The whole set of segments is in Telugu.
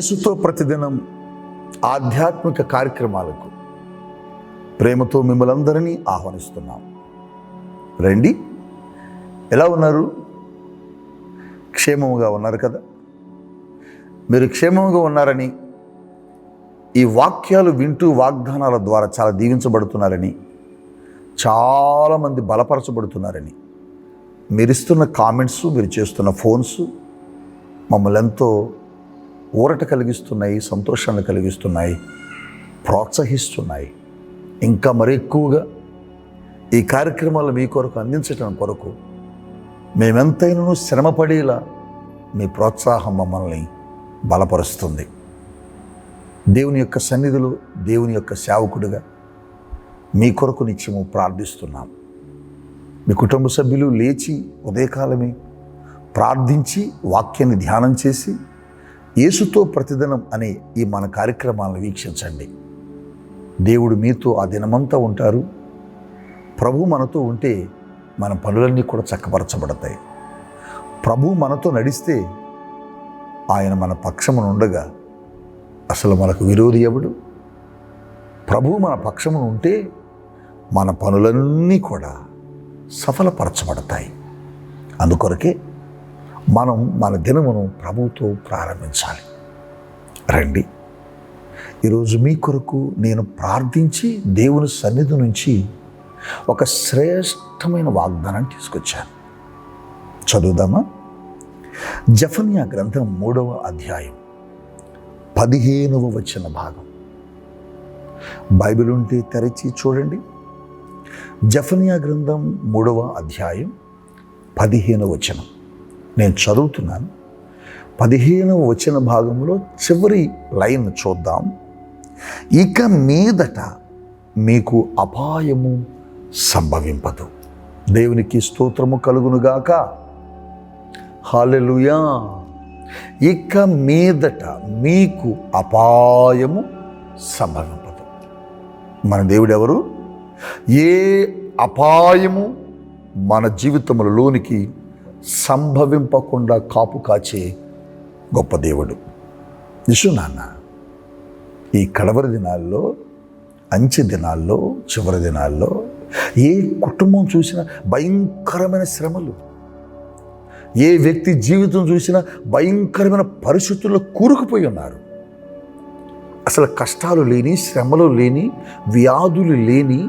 యేసుతో ప్రతిదినం ఆధ్యాత్మిక కార్యక్రమాలకు ప్రేమతో మిమ్మల్ని అందరినీ ఆహ్వానిస్తున్నాం. రండి. ఎలా ఉన్నారు? క్షేమముగా ఉన్నారు కదా? మీరు క్షేమంగా ఉన్నారని ఈ వాక్యాలు వింటూ వాగ్దానాల ద్వారా చాలా దీవించబడుతున్నారని చాలామంది బలపరచబడుతున్నారని మీరు ఇస్తున్న కామెంట్స్ మీరు చేస్తున్న ఫోన్స్ మమ్మల్ని ఎంతో ఊరట కలిగిస్తున్నాయి సంతోషాన్ని కలిగిస్తున్నాయి ప్రోత్సహిస్తున్నాయి. ఇంకా మరి ఎక్కువగా ఈ కార్యక్రమాలు మీ కొరకు అందించటం కొరకు మేమెంతైనా శ్రమపడేలా మీ ప్రోత్సాహం మమ్మల్ని బలపరుస్తుంది. దేవుని యొక్క సన్నిధిలో దేవుని యొక్క సేవకుడిగా మీ కొరకు నిత్యము ప్రార్థిస్తున్నాం. మీ కుటుంబ సభ్యులు లేచి ఉదయకాలమే ప్రార్థించి వాక్యాన్ని ధ్యానం చేసి యేసుతో ప్రతిదినం అనే ఈ మన కార్యక్రమాలను వీక్షించండి. దేవుడు మీతో ఆ దినమంతా ఉంటారు. ప్రభు మనతో ఉంటే మన పనులన్నీ కూడా చక్కపరచబడతాయి. ప్రభు మనతో నడిస్తే ఆయన మన పక్షమున ఉండగా అసలు మనకు విరోధి ఎవడు? ప్రభు మన పక్షమున ఉంటే మన పనులన్నీ కూడా సఫలపరచబడతాయి. అందుకొరకే మనం మన దినమును ప్రభుతో ప్రారంభించాలి. రండి. ఈరోజు మీ కొరకు నేను ప్రార్థించి దేవుని సన్నిధి నుంచి ఒక శ్రేష్టమైన వాగ్దానాన్ని తీసుకొచ్చాను. చదువుదామా? జఫన్యా గ్రంథం మూడవ అధ్యాయం పదిహేనవ వచ్చిన భాగం. బైబిల్ ఉంటే తెరచి చూడండి. జఫనియా గ్రంథం మూడవ అధ్యాయం పదిహేను వచనం. నేను చదువుతున్నాను. పదిహేను వచన భాగంలో చివరి లైన్ చూద్దాం. ఇక మీదట మీకు అపాయము సంభవింపదు. దేవునికి స్తోత్రము కలుగునుగాక. హాలెలుయా ఇక మీదట మీకు అపాయము సంభవింపదు. మన దేవుడు ఎవరు ఏ అపాయము మన జీవితములలోనికి సంభవింపకుండా కాపు కాచే గొప్ప దేవుడు. నిషు నాన్న ఈ కడవరి దినాల్లో అంచె దినాల్లో చివరి దినాల్లో ఏ కుటుంబం చూసినా భయంకరమైన శ్రమలు ఏ వ్యక్తి జీవితం చూసినా భయంకరమైన పరిస్థితుల్లో కూరుకుపోయి ఉన్నారు. అసలు కష్టాలు లేని శ్రమలు లేని వ్యాధులు లేని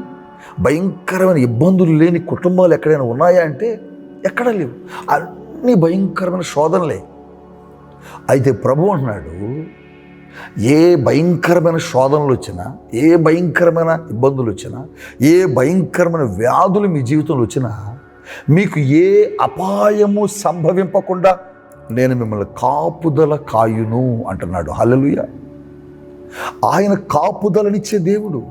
భయంకరమైన ఇబ్బందులు లేని కుటుంబాలు ఎక్కడైనా ఉన్నాయా అంటే ఎక్కడ లేవు. అన్ని భయంకరమైన శోధనలే. అయితే ప్రభు అంటున్నాడు ఏ భయంకరమైన శోధనలు వచ్చినా ఏ భయంకరమైన ఇబ్బందులు వచ్చినా ఏ భయంకరమైన వ్యాధులు మీ జీవితంలో వచ్చినా మీకు ఏ అపాయము సంభవింపకుండా నేను మిమ్మల్ని కాపుదల కాయును అంటున్నాడు. హలలుయ ఆయన కాపుదలనిచ్చే దేవుడు.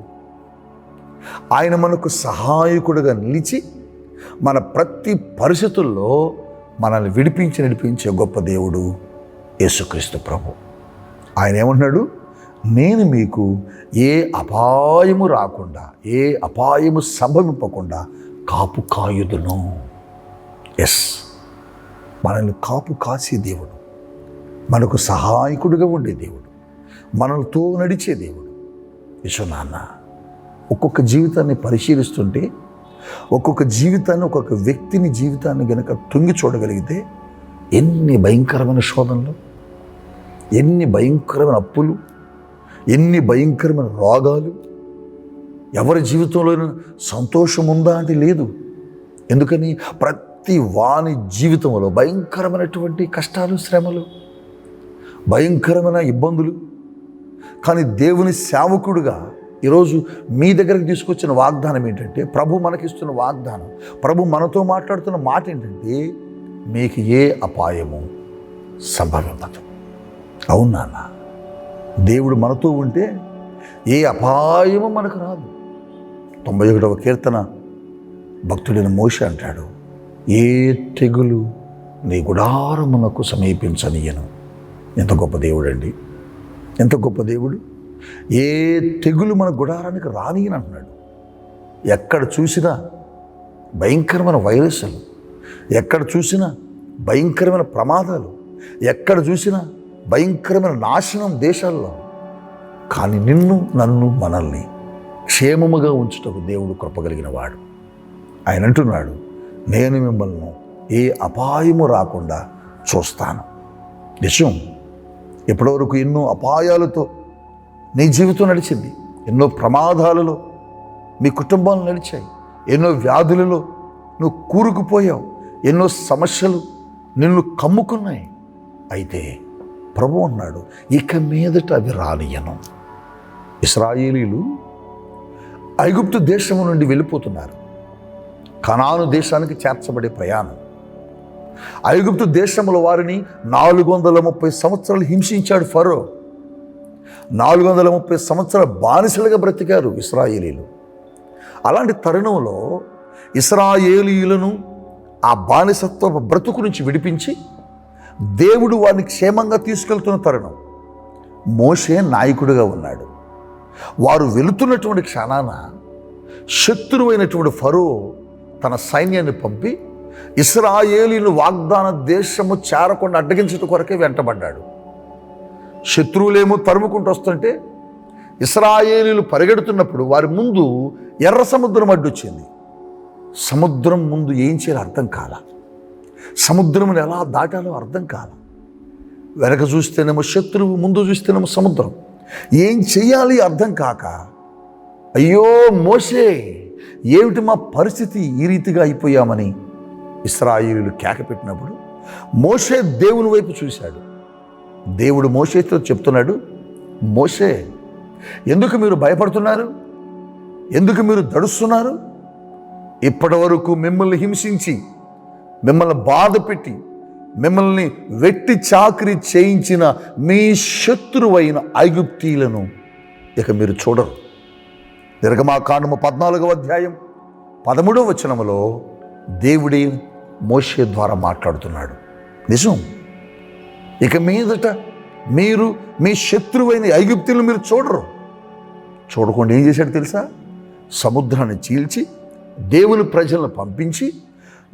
ఆయన మనకు సహాయకుడిగా నిలిచి మన ప్రతి పరిస్థితుల్లో మనల్ని విడిపించి నడిపించే గొప్ప దేవుడు యేసుక్రీస్తు ప్రభు. ఆయన ఏమంటున్నాడు? నేను మీకు ఏ అపాయము రాకుండా ఏ అపాయము సంభవింపకుండా కాపు కాయుదును. ఎస్ మనల్ని కాపు కాసే దేవుడు. మనకు సహాయకుడిగా ఉండే దేవుడు. మనలతో నడిచే దేవుడు. విశ్వనాన్న ఒక్కొక్క జీవితాన్ని పరిశీలిస్తుంటే ఒక్కొక్క జీవితాన్ని ఒక్కొక్క వ్యక్తిని జీవితాన్ని గనక తొంగి చూడగలిగితే ఎన్ని భయంకరమైన శోధనలు ఎన్ని భయంకరమైన అప్పులు ఎన్ని భయంకరమైన రోగాలు ఎవరి జీవితంలో సంతోషం ఉందా అంటే లేదు. ఎందుకని? ప్రతి వాని జీవితంలో భయంకరమైనటువంటి కష్టాలు శ్రమలు భయంకరమైన ఇబ్బందులు కానీ దేవుని సేవకుడుగా ఈరోజు మీ దగ్గరికి తీసుకొచ్చిన వాగ్దానం ఏంటంటే ప్రభు మనకిస్తున్న వాగ్దానం. ప్రభు మనతో మాట్లాడుతున్న మాట ఏంటంటే మీకు ఏ అపాయము సంభవించదు అవును దేవుడు మనతో ఉంటే ఏ అపాయము మనకు రాదు. తొంభై ఒకటవ కీర్తన భక్తుడైన మోష అంటాడు ఏ తెగులు నీ గుడారమునకు సమీపించనీయను. ఎంత గొప్ప దేవుడు అండి ఎంత గొప్ప దేవుడు. ఏ తెగులు మన గుడారానికి రానియని అంటున్నాడు. ఎక్కడ చూసినా భయంకరమైన వైరస్లు ఎక్కడ చూసినా భయంకరమైన ప్రమాదాలు ఎక్కడ చూసినా భయంకరమైన నాశనం దేశాల్లో. కానీ నిన్ను నన్ను మనల్ని క్షేమముగా ఉంచుటకు దేవుడు కృపగలిగిన వాడు. ఆయన అంటున్నాడు నేను మిమ్మల్ని ఏ అపాయము రాకుండా చూస్తాను. నిజం ఇప్పటివరకు ఎన్నో అపాయాలతో నీ జీవితం నడిచింది. ఎన్నో ప్రమాదాలలో మీ కుటుంబాలు నడిచాయి. ఎన్నో వ్యాధులలో నువ్వు కూరుకుపోయావు. ఎన్నో సమస్యలు నిన్ను కమ్ముకున్నాయి. అయితే ప్రభు అన్నాడు ఇక మీదట అవి రానియను ఇస్రాయేలీలు ఐగుప్తు దేశము నుండి వెళ్ళిపోతున్నారు. కనాను దేశానికి చేర్చబడే ప్రయాణం. ఐగుప్తు దేశముల వారిని నాలుగు వందల ముప్పై సంవత్సరాలు హింసించాడు ఫరో. నాలుగు వందల ముప్పై సంవత్సరాల బానిసలుగా బ్రతికారు ఇస్రాయేలీలు. అలాంటి తరుణంలో ఇస్రాయేలీలను ఆ బానిసత్వ బ్రతుకు నుంచి విడిపించి దేవుడు వారిని క్షేమంగా తీసుకెళ్తున్న తరుణం. మోషే నాయకుడిగా ఉన్నాడు. వారు వెళుతున్నటువంటి క్షణాన శత్రువైనటువంటి ఫరో తన సైన్యాన్ని పంపి ఇస్రాయేలీను వాగ్దాన దేశము చేరకుండా అడ్డగించడం కొరకే వెంటబడ్డాడు. శత్రువులేమో తరుముకుంటూ వస్తుంటే ఇస్రాయేలీలు పరిగెడుతున్నప్పుడు వారి ముందు ఎర్ర సముద్రం అడ్డొచ్చింది సముద్రం ముందు ఏం చేయాలో అర్థం కాల. సముద్రమును ఎలా దాటాలో అర్థం కాల. వెనక చూస్తేనేమో శత్రువు ముందు చూస్తేనేమో సముద్రం. ఏం చెయ్యాలి అర్థం కాక అయ్యో మోసే ఏమిటి మా పరిస్థితి ఈ రీతిగా అయిపోయామని ఇస్రాయిలు కేక పెట్టినప్పుడు మోషే దేవుని వైపు చూశాడు. దేవుడు మోసేతో చెప్తున్నాడు మోషే ఎందుకు మీరు భయపడుతున్నారు? ఎందుకు మీరు దడుస్తున్నారు? ఇప్పటి వరకు మిమ్మల్ని హింసించి మిమ్మల్ని బాధ పెట్టి మిమ్మల్ని వెట్టి చాకరీ చేయించిన మీ శత్రువైన ఐగుప్తీలను ఇక మీరు చూడరు. నిర్గమాకాండము పద్నాలుగవ అధ్యాయం పదమూడవ వచనములో దేవుడే మోషే ద్వారా మాట్లాడుతున్నాడు. నిజం? ఇక మీదట మీరు మీ శత్రువైన ఐగుప్తులను మీరు చూడరు. చూడకుండా ఏం చేశాడు తెలుసా? సముద్రాన్ని చీల్చి దేవుని ప్రజలను పంపించి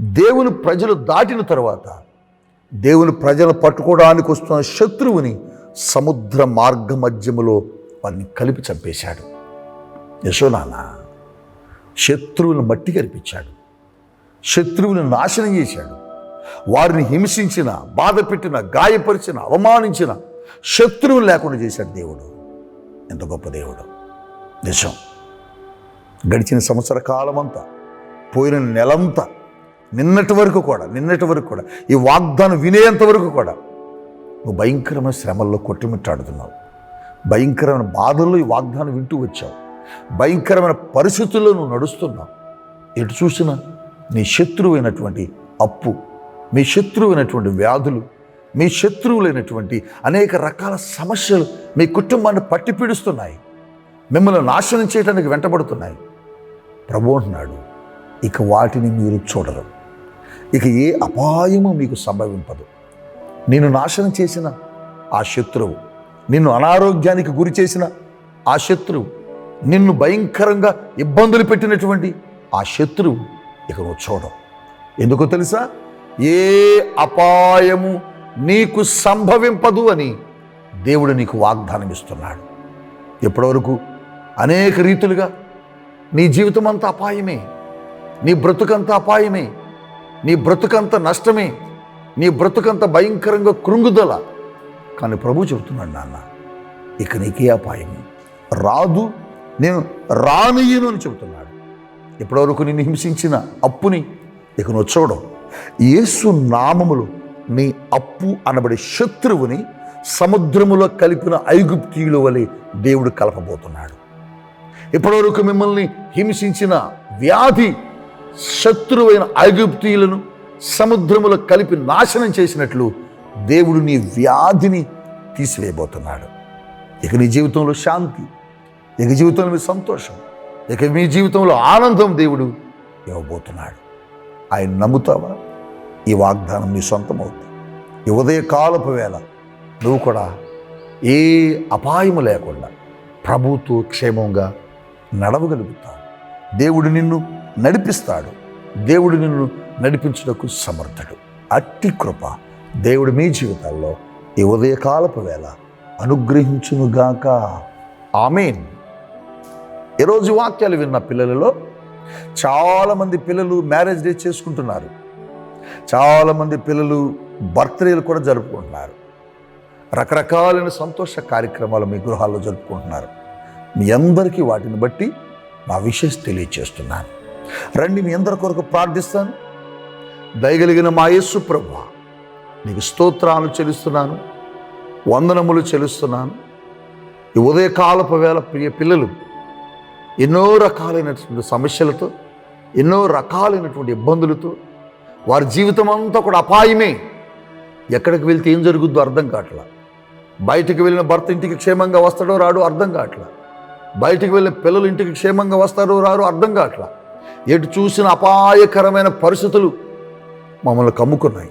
దేవుని ప్రజలు దాటిన తర్వాత దేవుని ప్రజలు పట్టుకోవడానికి వస్తున్న శత్రువుని సముద్ర మార్గ మధ్యములో వారిని కలిపి చంపేశాడు. యశోనాన్న శత్రువులను మట్టి కనిపించాడు శత్రువుని నాశనం చేశాడు. వారిని హింసించిన బాధ పెట్టిన గాయపరిచిన అవమానించిన శత్రువు లేకుండా చేశాడు దేవుడు. ఎంత గొప్ప దేవుడు. నిజం. గడిచిన సంవత్సర కాలమంతా పోయిన నెలంతా నిన్నటి వరకు కూడా నిన్నటి వరకు కూడా ఈ వాగ్దానం వినేంత వరకు కూడా నువ్వు భయంకరమైన శ్రమల్లో కొట్టుమిట్టాడుతున్నావు. భయంకరమైన బాధల్లో ఈ వాగ్దానం వింటూ వచ్చావు. భయంకరమైన పరిస్థితుల్లో నువ్వు నడుస్తున్నావు. ఎటు చూసినా నీ శత్రువైనటువంటి అప్పు మీ శత్రువైనటువంటి వ్యాధులు మీ శత్రువులైనటువంటి అనేక రకాల సమస్యలు మీ కుటుంబాన్ని పట్టిపీడుస్తున్నాయి మిమ్మల్ని నాశనం చేయడానికి వెంటబడుతున్నాయి. ప్రభు అంటున్నాడు ఇక వాటిని మీరు చూడరు. ఇక ఏ అపాయము మీకు సంభవింపదు. నిన్ను నాశనం చేసిన ఆ శత్రువు నిన్ను అనారోగ్యానికి గురి చేసిన ఆ శత్రువు నిన్ను భయంకరంగా ఇబ్బందులు పెట్టినటువంటి ఆ శత్రువు ఇక నువ్వు చూడవు. ఎందుకో తెలుసా? ఏ అపాయము నీకు సంభవింపదు అని దేవుడు నీకు వాగ్దానం ఇస్తున్నాడు ఇప్పటివరకు అనేక రీతులుగా. నీ జీవితం అంతా అపాయమే. నీ బ్రతుకంత అపాయమే. నీ బ్రతుకంత నష్టమే. నీ బ్రతుకంత భయంకరంగా కృంగుదల. కానీ ప్రభు చెబుతున్నాడు నాన్న ఇక నీకే అపాయం రాదు నేను రానియను అని చెబుతున్నాడు. ఇప్పటివరకు నిన్ను హింసించిన అప్పుని ఇక నువ్వు చూడవు. యేసు నామములు నీ అప్పు అనబడే శత్రువుని సముద్రములో కలిపిన ఐగుప్తీయుల వలె దేవుడు కలపబోతున్నాడు. ఇప్పటివరకు మిమ్మల్ని హింసించిన వ్యాధి శత్రువైన ఐగుప్తీయులను సముద్రములో కలిపి నాశనం చేసినట్లు దేవుడు నీ వ్యాధిని తీసివేయబోతున్నాడు. ఇక నీ జీవితంలో శాంతి ఇక జీవితంలో మీ సంతోషం ఇక మీ జీవితంలో ఆనందం దేవుడు ఇవ్వబోతున్నాడు. ఆయన నమ్ముతావా? ఈ వాగ్దానం నీ సొంతం అవుతుంది ఈ ఉదయకాలపు వేళ నువ్వు కూడా ఏ అపాయము లేకుండా ప్రభుతో క్షేమంగా నడవగలుగుతావు. దేవుడు నిన్ను నడిపిస్తాడు. దేవుడు నిన్ను నడిపించుటకు సమర్థుడు. అట్టి కృప దేవుడు మీ జీవితాల్లో ఈ ఉదయకాలపు వేళ అనుగ్రహించునుగాక. ఆమెన్. ఈరోజు వాక్యాలు విన్న పిల్లలలో చాలామంది పిల్లలు మ్యారేజ్ డే చేసుకుంటున్నారు. చాలామంది పిల్లలు బర్త్డేలు కూడా జరుపుకుంటున్నారు. రకరకాలైన సంతోష కార్యక్రమాలు మీ గృహాల్లో జరుపుకుంటున్నారు. మీ అందరికీ వాటిని బట్టి నా విషయం తెలియచేస్తున్నాను. రండి మీ అందరి కొరకు ప్రార్థిస్తాను. దయగలిగిన మా యేసు ప్రభు నీకు స్తోత్రాలు చెల్లిస్తున్నాను. వందనములు చెల్లిస్తున్నాను. ఈ ఉదయకాలపు వేళ ప్రియ పిల్లలు ఎన్నో రకాలైనటువంటి సమస్యలతో ఎన్నో రకాలైనటువంటి ఇబ్బందులతో వారి జీవితం అంతా కూడా అపాయమే. ఎక్కడికి వెళ్తే ఏం జరుగుద్దో అర్థం కావట్లా బయటికి వెళ్ళిన భర్త ఇంటికి క్షేమంగా వస్తాడో రాడో అర్థం కావట్లా బయటికి వెళ్ళిన పిల్లలు ఇంటికి క్షేమంగా వస్తారో రారో అర్థం కావట్లా ఎటు చూసిన అపాయకరమైన పరిస్థితులు మమ్మల్ని కమ్ముకున్నాయి.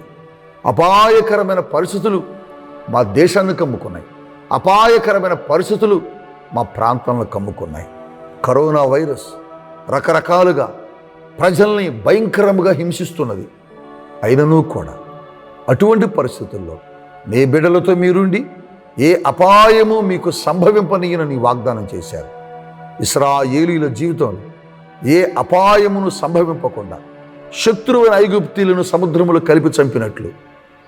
అపాయకరమైన పరిస్థితులు మా దేశాన్ని కమ్ముకున్నాయి. అపాయకరమైన పరిస్థితులు మా ప్రాంతంలో కమ్ముకున్నాయి. కరోనా వైరస్ రకరకాలుగా ప్రజల్ని భయంకరంగా హింసిస్తున్నది. అయినను కూడా అటువంటి పరిస్థితుల్లో నీ బిడ్డలతో మీరుండి ఏ అపాయము మీకు సంభవింపనీయనని వాగ్దానం చేశారు. ఇస్రాయేలీల జీవితంలో ఏ అపాయమును సంభవింపకుండా శత్రువుల ఐగుప్తీలను సముద్రములో కలిపి చంపినట్లు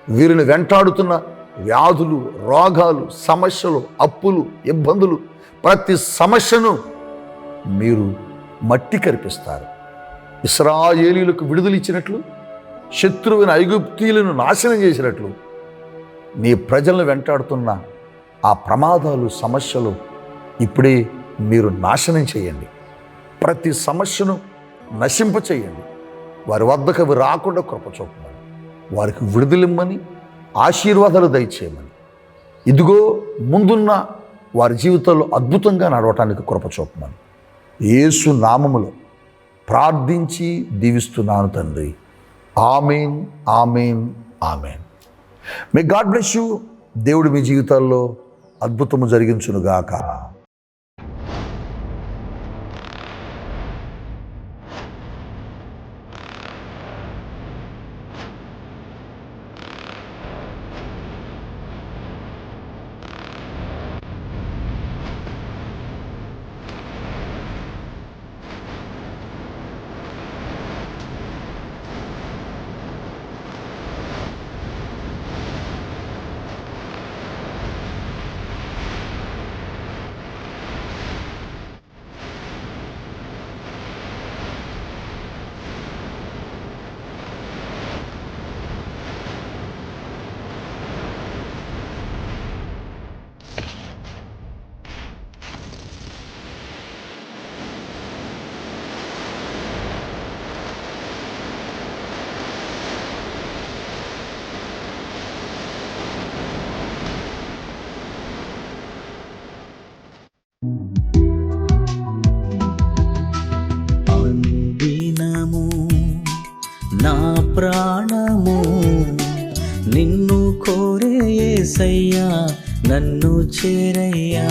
వీరిని వెంటాడుతున్న వ్యాధులు రోగాలు సమస్యలు అప్పులు ఇబ్బందులు ప్రతి సమస్యను మీరు మట్టి కరిపిస్తారు. ఇస్రాయేలీలకు విడుదల ఇచ్చినట్లు శత్రువుని ఐగుప్తీలను నాశనం చేసినట్లు నీ ప్రజలను వెంటాడుతున్న ఆ ప్రమాదాలు సమస్యలు ఇప్పుడే మీరు నాశనం చేయండి. ప్రతి సమస్యను నశింప చేయండి. వారి వద్దకు అవి రాకుండా కృపచూపమని వారికి విడుదలిమ్మని ఆశీర్వాదాలు దయచేయమని. ఇదిగో ముందున్న వారి జీవితంలో అద్భుతంగా నడవటానికి కృపచూపమని యేసు నామములో ప్రార్థించి దీవిస్తున్నాను తండ్రి. Amen amen amen. Me God bless you దేవుడు మీ జీవితాల్లో అద్భుతము జరిగించునుగాక. చేరయ్యా.